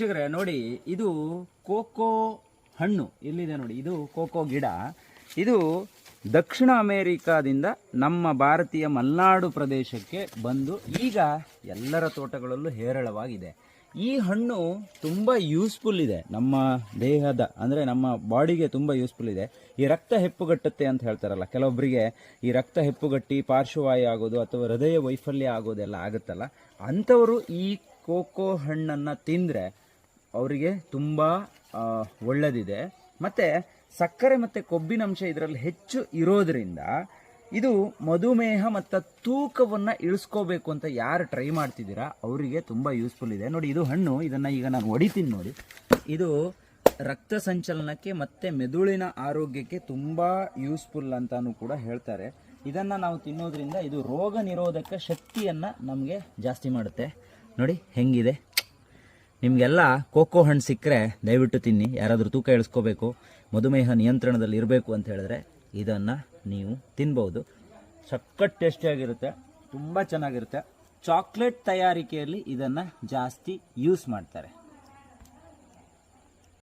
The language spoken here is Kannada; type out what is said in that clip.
ವೀಕ್ಷಕರೇ, ನೋಡಿ, ಇದು ಕೋಕೋ ಹಣ್ಣು. ಎಲ್ಲಿದೆ ನೋಡಿ, ಇದು ಕೋಕೋ ಗಿಡ. ಇದು ದಕ್ಷಿಣ ಅಮೇರಿಕಾದಿಂದ ನಮ್ಮ ಭಾರತೀಯ ಮಲೆನಾಡು ಪ್ರದೇಶಕ್ಕೆ ಬಂದು ಈಗ ಎಲ್ಲರ ತೋಟಗಳಲ್ಲೂ ಹೇರಳವಾಗಿದೆ. ಈ ಹಣ್ಣು ತುಂಬ ಯೂಸ್ಫುಲ್ ಇದೆ. ನಮ್ಮ ದೇಹದ, ಅಂದರೆ ನಮ್ಮ ಬಾಡಿಗೆ ತುಂಬ ಯೂಸ್ಫುಲ್ ಇದೆ. ಈ ರಕ್ತ ಹೆಪ್ಪುಗಟ್ಟುತ್ತೆ ಅಂತ ಹೇಳ್ತಾರಲ್ಲ ಕೆಲವೊಬ್ಬರಿಗೆ ಈ ರಕ್ತ ಹೆಪ್ಪುಗಟ್ಟಿ ಪಾರ್ಶ್ವವಾಯು ಆಗೋದು ಅಥವಾ ಹೃದಯ ವೈಫಲ್ಯ ಆಗೋದೆಲ್ಲ ಆಗುತ್ತಲ್ಲ, ಅಂಥವರು ಈ ಕೋಕೋ ಹಣ್ಣನ್ನು ತಿಂದರೆ ಅವರಿಗೆ ತುಂಬ ಒಳ್ಳೆದಿದೆ. ಮತ್ತು ಸಕ್ಕರೆ ಮತ್ತು ಕೊಬ್ಬಿನಂಶ ಇದರಲ್ಲಿ ಹೆಚ್ಚು ಇರೋದರಿಂದ ಇದು ಮಧುಮೇಹ ಮತ್ತು ತೂಕವನ್ನು ಇಳಿಸ್ಕೋಬೇಕು ಅಂತ ಯಾರು ಟ್ರೈ ಮಾಡ್ತಿದ್ದೀರಾ, ಅವರಿಗೆ ತುಂಬ ಯೂಸ್ಫುಲ್ ಇದೆ. ನೋಡಿ, ಇದು ಹಣ್ಣು, ಇದನ್ನು ಈಗ ನಾನು ಹೊಡಿತೀನಿ ನೋಡಿ. ಇದು ರಕ್ತ ಸಂಚಲನಕ್ಕೆ ಮತ್ತು ಮೆದುಳಿನ ಆರೋಗ್ಯಕ್ಕೆ ತುಂಬ ಯೂಸ್ಫುಲ್ ಅಂತಲೂ ಕೂಡ ಹೇಳ್ತಾರೆ. ಇದನ್ನು ನಾವು ತಿನ್ನೋದ್ರಿಂದ ಇದು ರೋಗ ನಿರೋಧಕ ಶಕ್ತಿಯನ್ನು ನಮಗೆ ಜಾಸ್ತಿ ಮಾಡುತ್ತೆ. ನೋಡಿ, ಹೆಂಗಿದೆ? ನಿಮಗೆಲ್ಲ ಕೋಕೋ ಹಣ್ಣು ಸಿಕ್ಕರೆ ದಯವಿಟ್ಟು ತಿನ್ನಿ. ಯಾರಾದರೂ ತೂಕ ಇಳಿಸ್ಕೋಬೇಕು, ಮಧುಮೇಹ ನಿಯಂತ್ರಣದಲ್ಲಿ ಇರಬೇಕು ಅಂತ ಹೇಳಿದ್ರೆ ಇದನ್ನು ನೀವು ತಿನ್ಬೋದು ಸಖತ್ ಟೇಸ್ಟಿಯಾಗಿರುತ್ತೆ ತುಂಬ ಚೆನ್ನಾಗಿರುತ್ತೆ. ಚಾಕ್ಲೇಟ್ ತಯಾರಿಕೆಯಲ್ಲಿ ಇದನ್ನು ಜಾಸ್ತಿ ಯೂಸ್ ಮಾಡ್ತಾರೆ.